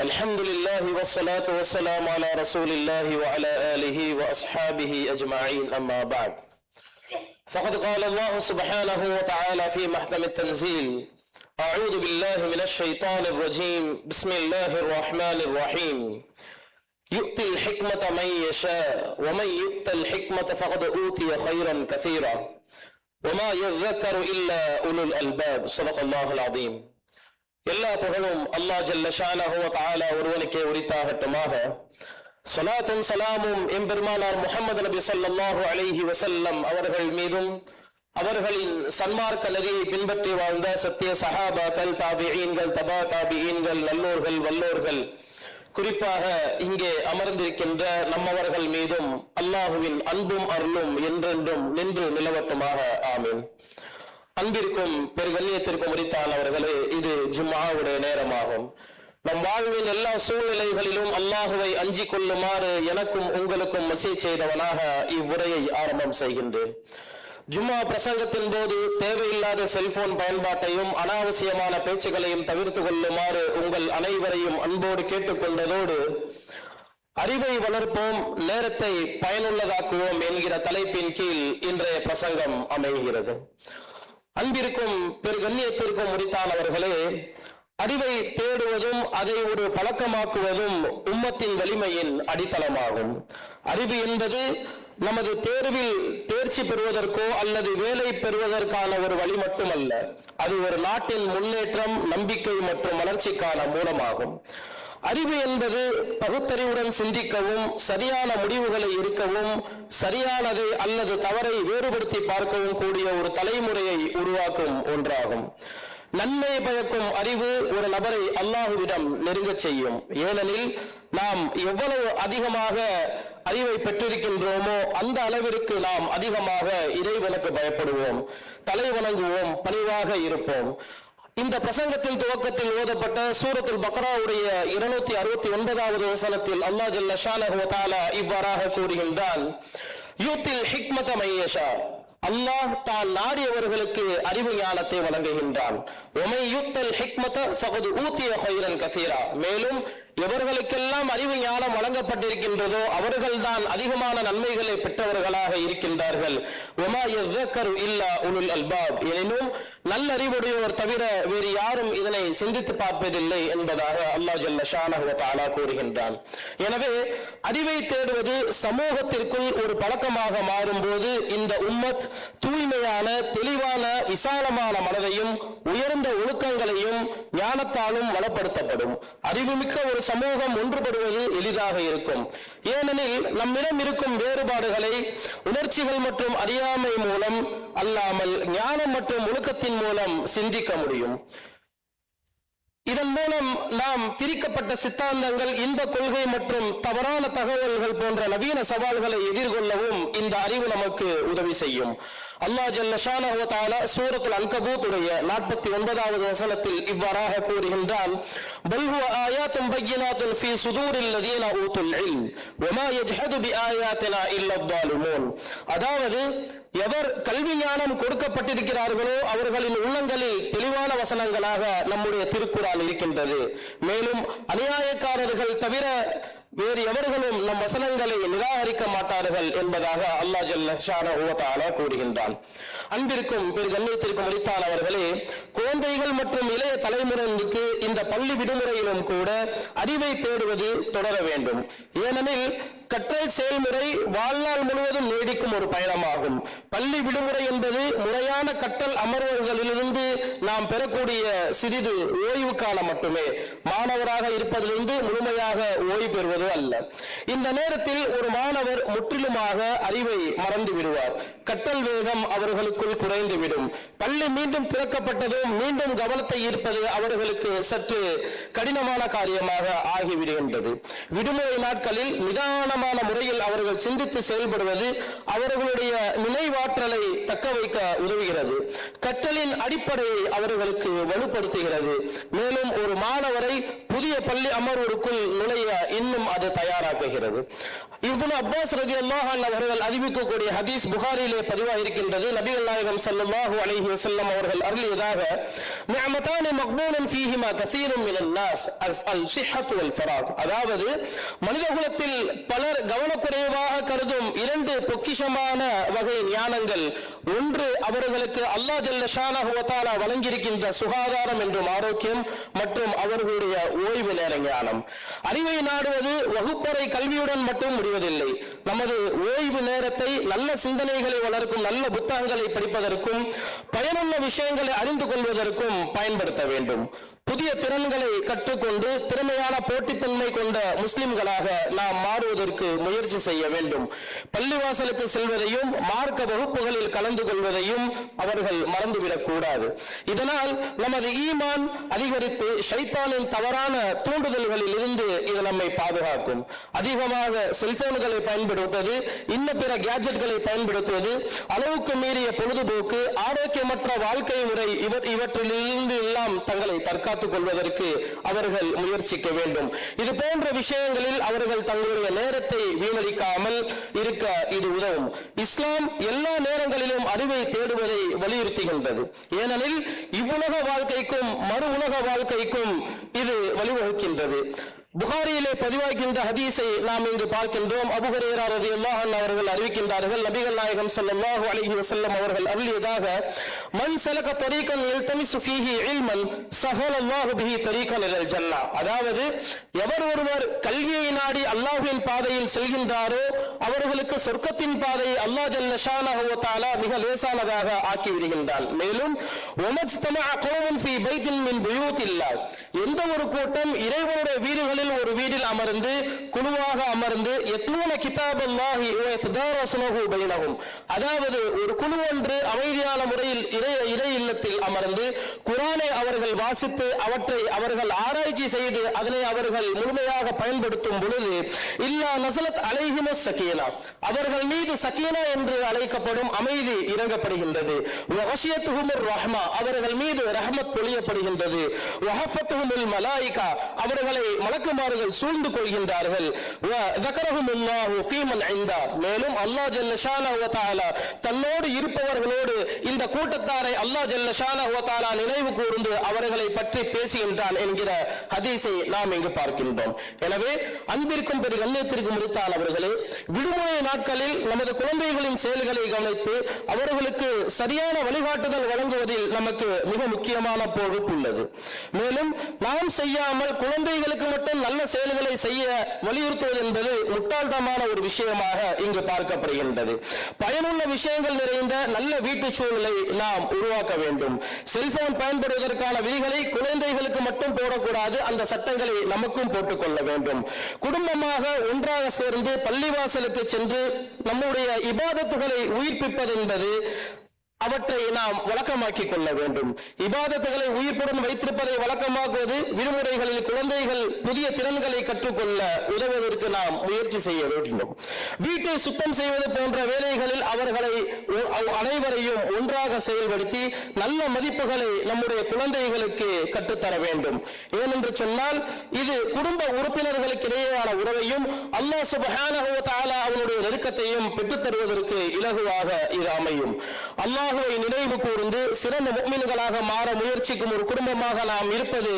الحمد لله والصلاة والسلام على رسول الله وعلى آله وأصحابه أجمعين أما بعد. فقد قال الله سبحانه وتعالى في محكم التنزيل أعوذ بالله من الشيطان الرجيم بسم الله الرحمن الرحيم. يؤتي الحكمة من يشاء ومن يؤت الحكمة فقد أوتي خيرا كثيرا. وما يذكر إلا أولو الألباب. صدق الله العظيم. எல்லா புகழும் அல்லாஹ் ஜல்ல ஷானஹு ஒருவனுக்கே உரித்தாகட்டுமாக. சொலாத்தும் சலாமும் எம்பெருமானார் முகமது நபி சொல்லாஹு அலைஹி வசல்லம் அவர்கள் மீதும் அவர்களின் சன்மார்க்க நெறியை பின்பற்றி வாழ்ந்த சத்திய சஹாபாக்கள் தாபியீன்கள் தபா தாபியீன்கள் நல்லோர்கள் வல்லோர்கள் குறிப்பாக இங்கே அமர்ந்திருக்கின்ற நம்மவர்கள் மீதும் அல்லாஹுவின் அன்பும் அருளும் என்றென்றும் நின்று நிலவட்டுமாக. ஆமீன். அன்பிற்கும் பெருகல்யத்திற்கும் பெருகண்ணியத்திற்கும் உரித்தானவர்களே இது ஜும்மாவுடைய நேரமாகும். நம் வாழ்வின் எல்லா சூழ்நிலைகளிலும் அல்லாஹுவை அஞ்சி கொள்ளுமாறு எனக்கும் உங்களுக்கும் மசீ செய்தவனாக இவ்வுரையை ஆரம்பம் செய்கின்றேன். ஜும்மா பிரசங்கத்தின் போது தேவையில்லாத செல்போன் பயன்பாட்டையும் அனாவசியமான பேச்சுகளையும் தவிர்த்து கொள்ளுமாறு உங்கள் அனைவரையும் அன்போடு கேட்டுக்கொண்டதோடு அறிவை வளர்ப்போம் நேரத்தை பயனுள்ளதாக்குவோம் என்கிற தலைப்பின் கீழ் இன்றைய பிரசங்கம் அமைகிறது. அன்பிற்கும் பெரு கண்ணியத்திற்கும் உரித்தானவர்களே அறிவை தேடுவதும் அதை ஒரு பழக்கமாக்குவதும் உம்மத்தின் வலிமையின் அடித்தளமாகும். அறிவு என்பது நமது தேர்வில் தேர்ச்சி பெறுவதற்கோ அல்லது வேலை பெறுவதற்கான ஒரு வழி மட்டுமல்ல அது ஒரு நாட்டின் முன்னேற்றம் நம்பிக்கை மற்றும் வளர்ச்சிக்கான மூலமாகும். அறிவு என்பது பகுத்தறிவுடன் சிந்திக்கவும் சரியான முடிவுகளை எடுக்கவும் சரியானது அல்லது தவறை வேறுபடுத்தி பார்க்கவும் கூடிய ஒரு தலைமுறையை உருவாக்கும் ஒன்றாகும். நன்மை பயக்கும் அறிவு ஒரு நபரை அல்லாஹுவிடம் நெருங்கச் செய்யும். ஏனெனில் நாம் எவ்வளவு அதிகமாக அறிவை பெற்றிருக்கின்றோமோ அந்த அளவிற்கு நாம் அதிகமாக இறைவனுக்கு பயப்படுவோம். தலை வணங்குவோம் பணிவாக இருப்போம். இந்த பிரசங்கத்தின் துவக்கத்தில் ஓதப்பட்ட சூரத்துல் பக்ராவுடைய இருநூத்தி அறுபத்தி ஒன்பதாவது வசனத்தில் அல்லாஹ் ஜல்ல இவ்வாறாக கூறுகின்றான் யூத்தில் ஹிக்மத மையேஷா அல்லாஹ் தான் நாடியவர்களுக்கு அறிவு ஞானத்தை வழங்குகின்றான். ஒமை யூத்தல் ஹிக்மத ஃபகது ஊத்திய ஹைரன் கசீரா. மேலும் எவர்களுக்கெல்லாம் அறிவு ஞானம் வழங்கப்பட்டிருக்கின்றதோ அவர்கள்தான் அதிகமான நன்மைகளை பெற்றவர்களாக இருக்கின்றார்கள். ஒமா இல்லா உலுல் அல்பாப். எனினும் நல்லறிவுடையோர் தவிர வேறு யாரும் இதனை சிந்தித்து பார்ப்பதில்லை என்பதாக அல்லாஹ் ஜல்ல ஷானஹு கூறுகின்றான். எனவே அறிவை தேடுவது சமூகத்திற்குள் ஒரு பழக்கமாக மாறும்போது இந்த உம்மத் தூய்மையான தெளிவான விசாலமான மனதையும் உயர்ந்த ஒழுக்கங்களையும் ஞானத்தாலும் வளப்படுத்தப்படும். அறிவுமிக்க ஒரு சமூகம் ஒன்றுபடுவது எளிதாக இருக்கும். ஏனெனில் நம்மிடம் இருக்கும் வேறுபாடுகளை உணர்ச்சிகள் மற்றும் அறியாமை மூலம் அல்லாமல் ஞானம் மற்றும் ஒழுக்கத்தின் மூலம் சிந்திக்க முடியும். இதன் மூலம் நாம் திரிக்கப்பட்ட சித்தாந்தங்கள் இன்ப கொள்கை மற்றும் தவறான தகவல்கள் போன்ற நவீன சவால்களை எதிர்கொள்ளவும் இந்த அறிவு நமக்கு உதவி செய்யும். அல்லா ஜல்லஷான சூரத்துல் அல்கபூத்துடைய நாற்பத்தி ஒன்பதாவது வசனத்தில் இவ்வாறாக கூறுகின்றான். பல்ஹு ஆயாத்தும் பையனாத்துல் ஃபி சுதூரில் லதீனா ஊத்துல் இல் ஒமா அதாவது எவர் கல்வி ஞானம் கொடுக்கப்பட்டிருக்கிறார்களோ அவர்களின் உள்ளங்களில் தெளிவான வசனங்களாக நம்முடைய திருக்குறால் இருக்கின்றது. மேலும் அநியாயக்காரர்கள் தவிர வேறு எவர்களும் நம் வசனங்களை நிராகரிக்க மாட்டார்கள் என்பதாக அல்லா ஜல்ல கூறுகின்றான். அன்பிற்கும் பெரு கண்ணியத்திற்கும் உரித்தான அவர்களே குழந்தைகள் மற்றும் இளைய தலைமுறைக்கு இந்த பள்ளி விடுமுறையிலும் கூட அறிவை தேடுவது தொடர வேண்டும். ஏனெனில் கற்றல் செயல்முறை வாழ்நாள் முழுவதும் நீடிக்கும் ஒரு பயணமாகும். பள்ளி விடுமுறை என்பது முறையான கற்றல் அமர்வுகளிலிருந்து நாம் பெறக்கூடிய சிறிது ஓய்வுக்கான மட்டுமே. மாணவராக இருப்பதிலிருந்து முழுமையாக ஓய்வு பெறுவது அல்ல. இந்த நேரத்தில் ஒரு மாணவர் முற்றிலுமாக அறிவை மறந்து விடுவார். கற்றல் வேகம் அவர்களுக்குள் குறைந்துவிடும். பள்ளி மீண்டும் திறக்கப்பட்டதும் மீண்டும் கவனத்தை ஈர்ப்பது அவர்களுக்கு சற்று கடினமான காரியமாக ஆகிவிடுகின்றது. விடுமுறை நாட்களில் நிதானமான முறையில் அவர்கள் சிந்தித்து செயல்படுவது அவர்களுடைய நினைவாற்றலை தக்க வைக்க உதவுகிறது. கற்றலின் அடிப்படையை அவர்களுக்கு வலுப்படுத்துகிறது. மேலும் ஒரு மாணவரை புதிய பள்ளி அமர்வுக்குள் நுழைய இன்னும் அது தயாராக்குகிறது. இப்னு அப்பாஸ் ரலியல்லாஹு அல்லாஹான் அவர்கள் அறிவிக்கக்கூடிய ஹதீஸ் புகாரிலே பதிவாக இருக்கின்றது. நபிகள் நாயகம் ஸல்லல்லாஹு அலைஹி வசல்லம் அவர்கள் அருளியதாக நிஅமதானி மக்பூனன் ஃபீஹிமா கசீரும் மினன் நாஸ் அல் ஸிஹ்ஹத்து வல் ஃபராக் அதாவது மனிதகுலத்தில் பலர் கவனக்குறைவாக கருதும் இரண்டு பொக்கிஷமான வகை ஞானங்கள். ஒன்று அவர்களுக்கு அல்லாஹ் ஜல்ல ஷானா வ வழங்கியிருக்கின்ற சுகாதாரம் என்றும் ஆரோக்கியம் மற்றும் அவர்களுடைய ஓய்வு நேர ஞானம் அறிவை நாடுவது வகுப்பறை கல்வியுடன் மட்டும் முடிவதில்லை. நமது ஓய்வு நேரத்தை நல்ல சிந்தனைகளை வளர்க்கும் நல்ல புத்தகங்களை படிப்பதற்கும் பயனுள்ள விஷயங்களை அறிந்து கொள்வதற்கும் பயன்படுத்த வேண்டும். புதிய திறன்களை கற்றுக்கொண்டு திறமையான போட்டித்தன்மை கொண்ட முஸ்லிம்களாக நாம் மாறுவதற்கு முயற்சி செய்ய வேண்டும். பள்ளிவாசலுக்கு செல்வதையும் மார்க்க வகுப்புகளில் கலந்து கொள்வதையும் அவர்கள் மறந்துவிடக் கூடாது இதனால் நமது ஈமான் அதிகரித்து ஷைத்தானின் தவறான தூண்டுதல்களில் இருந்து இது நம்மை பாதுகாக்கும். அதிகமாக செல்போன்களை பயன்படுத்துவது இன்ன பிற கேஜெட்களை பயன்படுத்துவது அளவுக்கு மீறிய பொழுதுபோக்கு ஆரோக்கியமற்ற வாழ்க்கை முறை இவற்றிலிருந்து எல்லாம் தங்களை தற்காத்துக் கொள்வதற்கு அவர்கள் முயற்சிக்க வேண்டும். இது போன்ற விஷயங்களில் அவர்கள் தங்களுடைய நேரத்தை வீணடிக்காமல் இருக்க இது உதவும். இஸ்லாம் எல்லா நேரங்களிலும் அறிவை தேடுவதை வலியுறுத்துகின்றது. ஏனெனில் இவ்வுலக வாழ்க்கைக்கும் மறு உலக வாழ்க்கைக்கும் இது வழிவகுக்கின்றது. புகாரியிலே பதிவாகின்ற ஹதீஸை நாம் இங்கு பார்க்கின்றோம். அபு ரவி அல்லாஹன் அவர்கள் அறிவிக்கின்றார்கள் நபிகள் நாயகம் ஸல்லல்லாஹு அலைஹி வசல்லம் அவர்கள் அருளியதாக மண் சலக தரீகன் இல்தமி சுஃபீஹி இல்மன் ஸஹலல்லாஹு பிஹி தரீகன் இலல் ஜன்னா. அதாவது எவர் ஒருவர் கல்வியை நாடி அல்லாஹுவின் பாதையில் செல்கின்றாரோ அவர்களுக்கு சொர்க்கத்தின் பாதையை அல்லாஹ் ஜல்ல ஷானஹு மிக லேசானதாக ஆக்கி விடுகின்றான். மேலும் ஒமஜ்தமஅ கௌமுன் ஃபீ பைத்தின் மின் புயூத்தில்லாஹ் எந்த ஒரு கூட்டம் இறைவனுடைய வீடுகளில் வீட்டில் ஒரு வீட்டில் அமர்ந்து குழுவாக அமர்ந்து எத்லூன கிதாபல்லாஹி வ யததாரஸுனஹு அதாவது ஒரு குழு ஒன்று அமைதியான முறையில் இறை இறை இல்லத்தில் அமர்ந்து குரானை அவர்கள் வாசித்து அவற்றை அவர்கள் ஆராய்ச்சி செய்து அதனை அவர்கள் முழுமையாக பயன்படுத்தும் பொழுது இல்லா நசலத் அலைஹிமஸ் சக்கீனா அவர்கள் மீது சக்கீனா என்று அழைக்கப்படும் அமைதி இறங்கப்படுகின்றது. வஹஷியத்துஹுமுர் ரஹ்மா அவர்கள் மீது ரஹ்மத் பொழியப்படுகின்றது வஹஃபத்துஹுமுல் மலாயிகா அவர்களை சூழ்ந்து கொள்கின்றார்கள். மேலும் அல்லாஹ் ஜல்ல தன்னோடு இருப்பவர்களோடு இந்த கூட்டத்தாரை அல்லாஹ் ஜல்ல நினைவு கூர்ந்து அவர்களை பற்றி பேசுகின்றான் என்கிற ஹதீஸை நாம் இங்கு பார்க்கின்றோம். எனவே அன்பிற்கும் பெரு கண்ணியத்திற்கும் முடித்தால் அவர்களே விடுமுறை நாட்களில் நமது குழந்தைகளின் செயல்களை கவனித்து அவர்களுக்கு சரியான வழிகாட்டுதல் வழங்குவதில் நமக்கு மிக முக்கியமான பொறுப்பு உள்ளது. மேலும் நாம் செய்யாமல் குழந்தைகளுக்கு மட்டும் நல்ல செயல்களை செய்ய வலியுறுத்துவது என்பது முட்டாள்தனமான ஒரு விஷயமாக இங்கு பார்க்கப்படுகின்றது. பயனுள்ள விஷயங்கள் நிறைந்த நல்ல வீட்டு சூழலை நாம் உருவாக்க வேண்டும். செல்போன் பயன்படுவதற்கான விதிகளை குழந்தைகளுக்கு மட்டும் போடக்கூடாது. அந்த சட்டங்களை நமக்கும் போட்டுக்கொள்ள வேண்டும். குடும்பமாக ஒன்றாக சேர்ந்து பள்ளிவாசலுக்கு சென்று நம்முடைய இபாதத்துகளை உயிர்ப்பிப்பது என்பது அவற்றை நாம் வழக்கமாக்கிக் கொள்ள வேண்டும். இபாதத்துகளை உயிர்ப்புடன் வைத்திருப்பதை வழக்கமாக்குவது விடுமுறைகளில் குழந்தைகள் புதிய திறன்களை கற்றுக்கொள்ள உதவுவதற்கு நாம் முயற்சி செய்ய வேண்டும். வீட்டை சுத்தம் செய்வது போன்ற வேலைகளில் அவர்களை அனைவரையும் ஒன்றாக செயல்படுத்தி நல்ல மதிப்புகளை நம்முடைய குழந்தைகளுக்கு கற்றுத்தர வேண்டும். ஏனென்று சொன்னால் இது குடும்ப உறுப்பினர்களுக்கு இடையேயான உறவையும் அல்லாஹ் சுப்ஹானஹு தஆலா அவனுடைய நெருக்கத்தையும் பெற்றுத் தருவதற்கு இலகுவாக இது அமையும். அல்லாஹ் அல்லாஹுவை நினைவு கூர்ந்து சிறந்த முக்மின்களாக மாற முயற்சிக்கும் ஒரு குடும்பமாக நாம் இருப்பது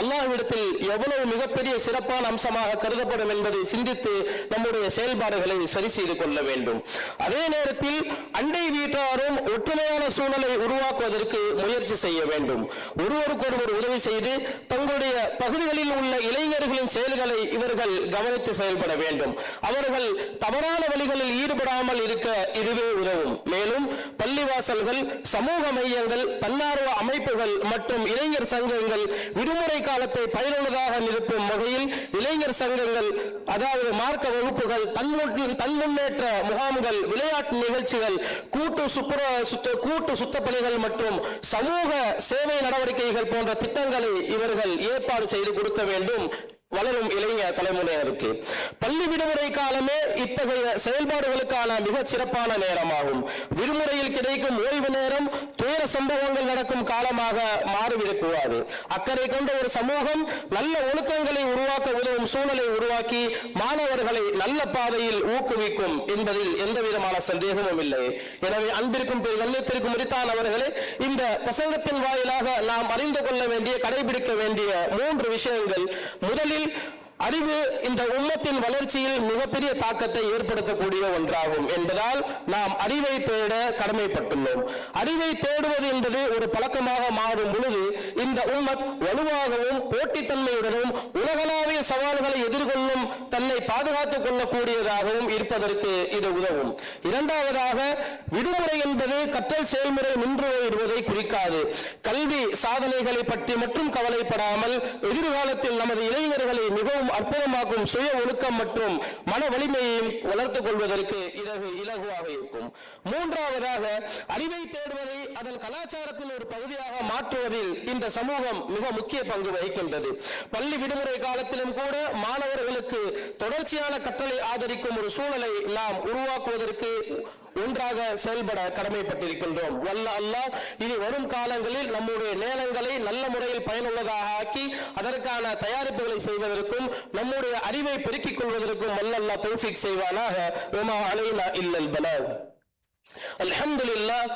அல்லாஹ்விடத்தில் எவ்வளவு மிகப்பெரிய சிறப்பான அம்சமாக கருதப்படும் என்பதை சிந்தித்து நம்முடைய செயல்பாடுகளை சரி செய்து கொள்ள வேண்டும். அதே நேரத்தில் அண்டை வீட்டாரும் ஒற்றுமையான சூழலை உருவாக்குவதற்கு முயற்சி செய்ய வேண்டும். ஒருவருக்கொருவர் உதவி செய்து தங்களுடைய பகுதிகளில் உள்ள இளைஞர்களின் செயல்களை இவர்கள் கவனித்து செயல்பட வேண்டும். அவர்கள் தவறான வழிகளில் ஈடுபடாமல் இருக்க இதுவே உதவும். மேலும் வாசல்கள் சமூக மையங்கள் தன்னார்வ அமைப்புகள் மற்றும் இளைஞர் சங்கங்கள் விடுமுறை காலத்தை பயனுள்ளதாக நிரப்பும் வகையில் இளைஞர் சங்கங்கள் அதாவது மார்க்க வகுப்புகள் தன்முன் தன் முன்னேற்ற முகாம்கள் விளையாட்டு நிகழ்ச்சிகள் கூட்டு சுப்புர சுத்த கூட்டு சுத்தப்பணிகள் மற்றும் சமூக சேவை நடவடிக்கைகள் போன்ற திட்டங்களை இவர்கள் ஏற்பாடு செய்து கொடுக்க வேண்டும். வளரும் இளைஞ தலைமுறையினருக்கு பள்ளி விடுமுறை காலமே இத்தகைய செயல்பாடுகளுக்கான மிக சிறப்பான நேரமாகும். விடுமுறையில் கிடைக்கும் ஓய்வு நேரம் துயர சம்பவங்கள் நடக்கும் காலமாக மாறிவிடக் கூடாது அக்கறை கொண்ட ஒரு சமூகம் நல்ல ஒழுக்கங்களை உருவாக்க உதவும் சூழலை உருவாக்கி மாணவர்களை நல்ல பாதையில் ஊக்குவிக்கும் என்பதில் எந்த விதமான சந்தேகமும் இல்லை. எனவே அன்பிற்கும் பெரிய கண்ணியத்திற்கும் உரித்தான் அவர்களே இந்த பிரசங்கத்தின் வாயிலாக நாம் அறிந்து கொள்ள வேண்டிய கடைபிடிக்க வேண்டிய மூன்று விஷயங்கள். முதலில் அறிவு இந்த உம்மத்தின் வளர்ச்சியில் மிகப்பெரிய தாக்கத்தை ஏற்படுத்தக்கூடிய ஒன்றாகும் என்பதால் நாம் அறிவை தேட கடமைப்பட்டுள்ளோம். அறிவை தேடுவது என்பது ஒரு பழக்கமாக மாறும் பொழுது இந்த உம்மத் வலுவாகவும் போட்டித்தன்மையுடனும் உலகளாவிய சவால்களை எதிர்கொள்ளும் தன்னை பாதுகாத்துக் கொள்ளக்கூடியதாகவும் இருப்பதற்கு இது உதவும். இரண்டாவதாக விடுமுறை என்பது கற்றல் செயல்முறை நின்று போயிடுவதை குறிக்காது. கல்வி சாதனைகளை பற்றி மட்டும் கவலைப்படாமல் எதிர்காலத்தில் நமது இளைஞர்களை மிகவும் அற்புதமாகும் சுய ஒழுக்கம் மற்றும் மன வலிமையையும் வளர்த்துக் கொள்வதற்கு இலகு இலகுவாக இருக்கும். மூன்றாவதாக அறிவை தேடுவதை அதன் கலாச்சாரத்தின் ஒரு பகுதியாக மாற்றுவதில் இந்த சமூகம் மிக முக்கிய பங்கு வகிக்கின்றது. பள்ளி விடுமுறை காலத்திலும் கூட மாணவர்களுக்கு தொடர்ச்சியான கற்றலை ஆதரிக்கும் ஒரு சூழலை நாம் உருவாக்குவதற்கு ஒன்றாக செயல்பட கடமைப்பட்டிருக்கின்றோம். வல்ல அல்லாஹ் இனி வரும் காலங்களில் நம்முடைய நேரங்களை நல்ல முறையில் பயனுள்ளதாக ஆக்கி அதற்கான தயாரிப்புகளை செய்வதற்கும் நம்முடைய அறிவை பெருக்கிக் கொள்வதற்கும் வல்ல அல்லாஹ் தௌஃபிக் செய்வானாக. உமா அலைனா இல்லல் பலாக் அல்ஹம்துலில்லாஹ்